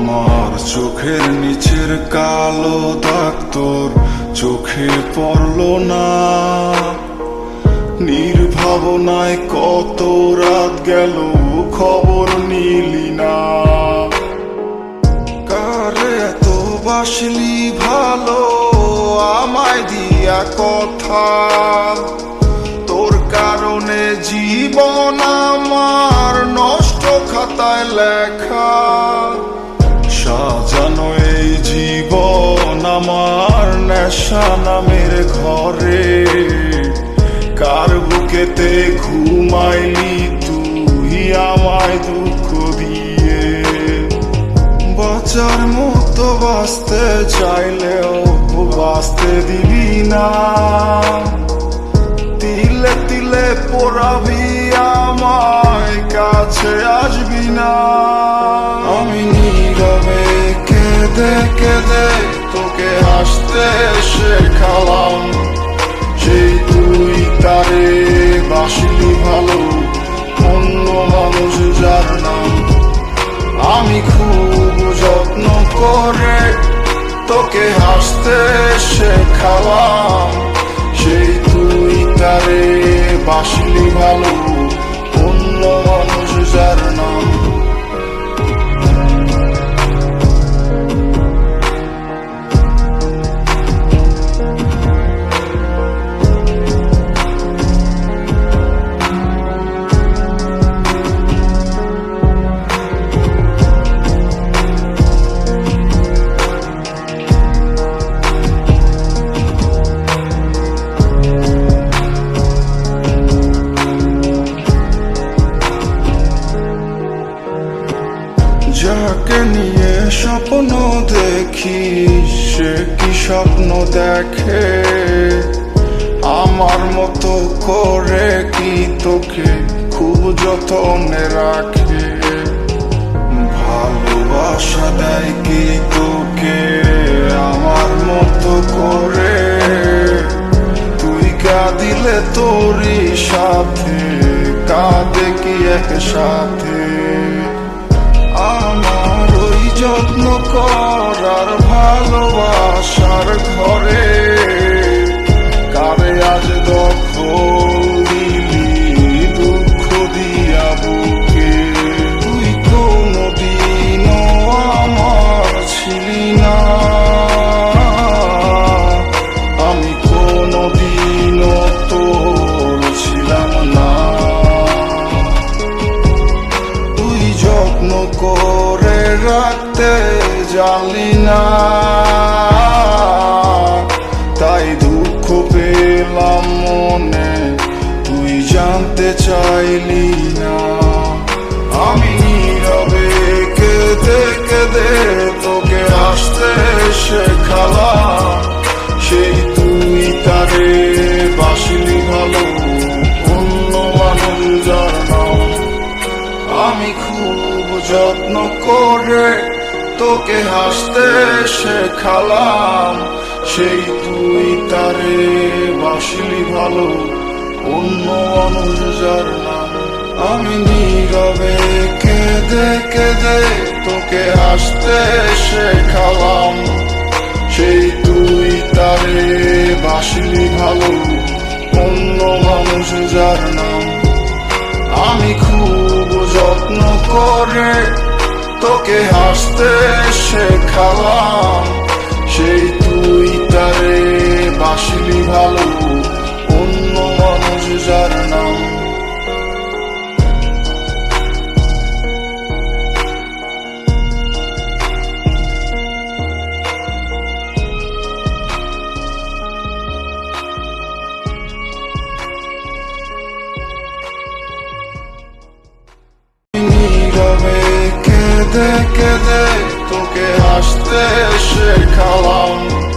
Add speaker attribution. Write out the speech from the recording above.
Speaker 1: আমার চোখের নিচের কালো দাগ তোর চোখে পড়ল না। নির্ভাবনায় কত রাত গেল খবর নিলি না। কারে এত বাসলি ভালো, আমায় দিয়া কথা? সাজানো এই জীবন আমার নেশা নামের ঘরে। কার বুকেতে ঘুমাইলি তুই আমায় দুঃখ দিয়ে? বাঁচার মতো বাঁচতে চাইলেও বাঁচতে দিবি না। তিলে তিলে পোড়াবি আমায় কাছে। হাসতে শেখালাম সেই তুই তারে বাসলি ভালো, অন্য মানুষ যার নাম। আমি খুব যত্ন করে তোকে হাসতে শেখালাম। সেই তুই তারে বাসলি ভালো যাকে নিয়ে স্বপ্ন দেখি সে কি স্বপ্ন দেখে? আমার মতো করে কি তোকে খুব যতনে রাখে? ভালোবাসা দেয় কি তোকে? আমার মতো করে তুই কাঁদিলে তোরই সাথে, কাঁদে কি একসাথে? করার ভালোবাসার রাখতে জানলি না। তাই দুঃখ পেলাম মনে, তুই জানতে চাইলি না। আমি নীরবে কেঁদে কেঁদে তোকে আসতে শেখালাম, সেই তুই তারে বাসিলি ভালো, অন্য মানুষ নাম আমি খুব যত্ন করে তোকে হাসতে শেখালাম। সেই তুই তারে বাসলি ভালো, অন্য মানুষ যার নাম। আমি নীরবে কেঁদে কেঁদে তোকে হাসতে শেখালাম। সেই তুই তারে বাসলি ভালো, অন্য মানুষ যার নাম শেখালাম সেই তুই তারে বাসলি ভালো অন্য মানুষ যার নাম। নীরবে তোকে হাসতে শেখালাম